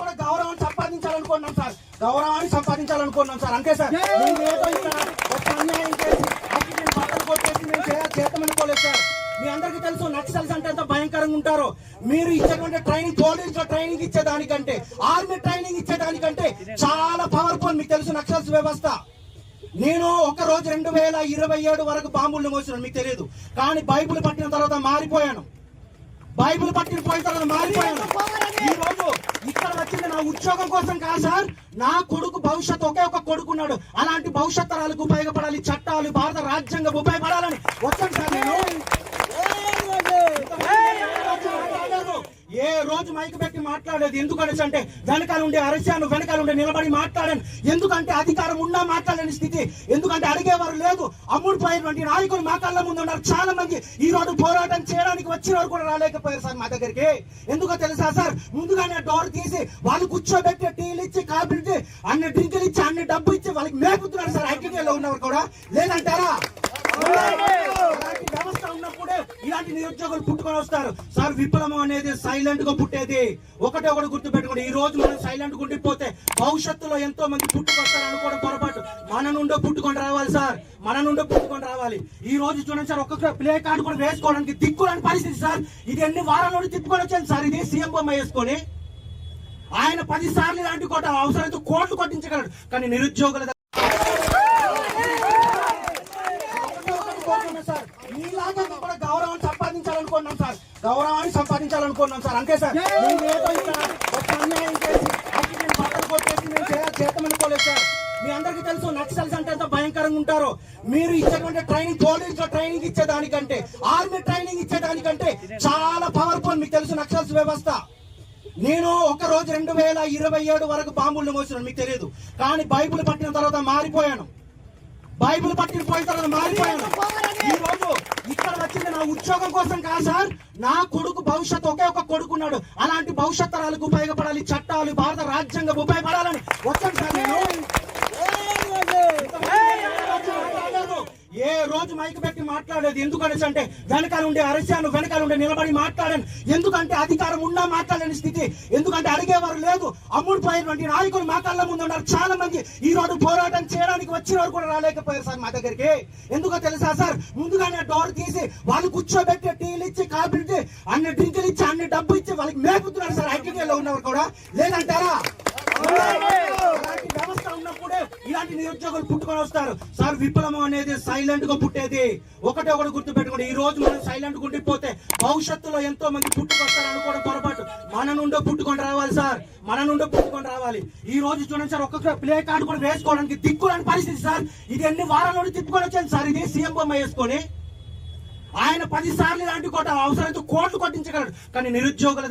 కూడా గౌరవాన్ని సంపాదించాలనుకున్నాం సార్. గౌరవాన్ని సంపాదించాలనుకున్నాం సార్. అంతే సార్. మేమేదో ఇక్కడ ఒక అన్యాయం చేసి బట్టలు కొట్టేసి మేము చేతమనుకోలేదు సార్. మీ అందరికీ తెలుసు నక్సల్స్ అంటే ఎంత భయంకరంగా ఉంటారో. మీరు ఇచ్చేటువంటి ట్రైనింగ్ పోలీస్లో ట్రైనింగ్ ఇచ్చేదానికంటే ఆర్మీ ట్రైనింగ్ ఇచ్చేదానికంటే చాలా పవర్ఫుల్ మీకు తెలుసు నక్సల్స్ వ్యవస్థ. నేను ఒక రోజు రెండు వేల ఇరవై ఏడు వరకు బాంబులు మోసినాను మీకు తెలియదు. కానీ బైబిల్ పట్టిన తర్వాత మారిపోయాను. బైబిల్ పట్టిన పోయిన తర్వాత మారిపోయాను. ఈ ఇక్కడ వచ్చింది నా ఉద్యోగం కోసం కాదు సార్. నా కొడుకు భవిష్యత్ ఒకే ఒక కొడుకు ఉన్నాడు అలాంటి భవిష్యత్ తరాలకు ఉపయోగపడాలి. చట్టాలు భారత రాజ్యాంగం ఉపయోగపడాలని. వచ్చాను సార్ నేను రోజు మైక్ పెట్టి మాట్లాడేది. ఎందుకనేసి అంటే వెనకాల ఉండే అరసాను వెనకాల ఉండే నిలబడి మాట్లాడాను. ఎందుకంటే అధికారం ఉన్నా మాట్లాడలేని స్థితి. ఎందుకంటే అడిగేవారు లేదు. అమ్ముడిపోయినటువంటి నాయకులు మా కళ్ళ ముందు ఉన్నారు. చాలా మంది ఈ రోజు పోరాటం చేయడానికి వచ్చిన వారు కూడా రాలేకపోయారు సార్ మా దగ్గరికి. ఎందుకో తెలుసా సార్? ముందుగానే డోర్ తీసి వాళ్ళు కూర్చోబెట్టి టీలు ఇచ్చి కాఫీలు ఇచ్చి అన్ని డ్రింకులు ఇచ్చి అన్ని డబ్బు ఇచ్చి వాళ్ళకి మేపుతున్నారు సార్ ఐటీలో ఉన్నవారు కూడా. లేదంటారా? ఇలాంటి నిరుద్యోగులు పుట్టుకొని వస్తారు. సార్ విప్లవం అనేది సైలెంట్గా పుట్టేది. ఒకటే ఒకటి గుర్తు పెట్టుకోండి ఈ రోజు మనం సైలెంట్ ఉండిపోతే భవిష్యత్తులో ఎంతో మంది పుట్టుకొస్తారు అనుకోవడం పొరపాటు. మన నుండో పుట్టుకొని రావాలి సార్. మన నుండో పుట్టుకొని రావాలి. ఈ రోజు చూడండి సార్ ఒక్కొక్క ప్లే కార్డు కూడా వేసుకోవడానికి దిక్కులని పరిస్థితి సార్. ఇది ఎన్ని వారాల నుండి తిప్పుకొని వచ్చాను సార్. ఇది సీఎం బొమ్మ వేసుకొని. ఆయన పది సార్లు ఇలాంటి కోట అవసరమైతే కోట్లు కొట్టించగలడు. కానీ నిరుద్యోగుల దగ్గర సార్. మీలాగా కూడా గౌరవాన్ని సంపాదించాలనుకున్నాం సార్. గౌరవాన్ని సంపాదించాలనుకున్నాం సార్. అంతే సార్. మేమేదో ఇక్కడ ఒక అన్యాయం చేసి అక్కడ నేను బట్టలు కొట్టేసి మేము చేతమనుకోలేదు సార్. మీ అందరికీ తెలుసు నక్సల్స్ అంటే ఎంత భయంకరంగా ఉంటారో. మీరు ఇచ్చేటువంటి ట్రైనింగ్ పోలీస్ ట్రైనింగ్ ఇచ్చేదానికంటే ఆర్మీ ట్రైనింగ్ ఇచ్చేదానికంటే చాలా పవర్ఫుల్ మీకు తెలుసు నక్సల్స్ వ్యవస్థ. నేను ఒక రోజు రెండు వేల ఇరవై ఏడు వరకు బాంబులు మోసినాను మీకు తెలియదు కానీ బైబిల్ పట్టిన తర్వాత మారిపోయాను. బైబిల్ పట్టిన పోయిన తర్వాత మారిపోయాను. ఈ రోజు ఇక్కడ వచ్చింది నా ఉద్యోగం కోసం కాదు సార్. నా కొడుకు భవిష్యత్తు ఒకే ఒక కొడుకు ఉన్నాడు అలాంటి భవిష్యత్ తరాలకు ఉపయోగపడాలి చట్టాలు భారత రాజ్యాంగం ఉపయోగపడాలని. వచ్చాను సార్ నేను. ఏ రోజు మైక్ పెట్టి మాట్లాడేది ఎందుకనేసి అంటే వెనకాల ఉండే అరసాను వెనకాల ఉండే నిలబడి మాట్లాడాను. ఎందుకంటే అధికారం ఉన్నా మాట్లాడని స్థితి. ఎందుకంటే అడిగేవారు లేదు. అమ్ముడిపోయినటువంటి నాయకులు మా కళ్ళ ముందు ఉన్నారు. చాలా మంది ఈ రోజు పోరాటం చేయడానికి వచ్చిన వారు కూడా రాలేకపోయారు సార్ మా దగ్గరికి. ఎందుకో తెలుసా సార్? ముందుగానే డోర్ తీసి వాళ్ళు కూర్చోబెట్టి టీలు ఇచ్చి కాఫీలు ఇచ్చి అన్ని డ్రింకులు ఇచ్చి అన్ని డబ్బు ఇచ్చి వాళ్ళకి మేపుతున్నారు సార్. ఐటీఐలో ఉన్నవారు కూడా. లేదంటారా అలాంటి వ్యవస్థ ఉన్నప్పుడే ఇలాంటి నిరుద్యోగులు పుట్టుకొని వస్తారు. సార్ విప్లవం అనేది సైలెంట్గా పుట్టేది. ఒకటే ఒకటి గుర్తు పెట్టుకోండి ఈ రోజు మనం సైలెంట్గా ఉండిపోతే భవిష్యత్తులో ఎంతో మంది పుట్టుకొస్తారు అనుకోవడం పొరపాటు. మన నుండో పుట్టుకొని రావాలి సార్. మన నుండో పుట్టుకొని రావాలి. ఈ రోజు చూడండి సార్ ఒక్కొక్క ప్లే కార్డు కూడా వేసుకోవడానికి దిక్కులేని పరిస్థితి సార్. ఇది ఎన్ని వారాల నుండి తిప్పుకొని వచ్చాను సార్. ఇది సీఎం బొమ్మ వేసుకొని. ఆయన పది సార్లు ఇలాంటి కోట అవసరమైతే కోట్లు కొట్టించగలడు. కానీ నిరుద్యోగుల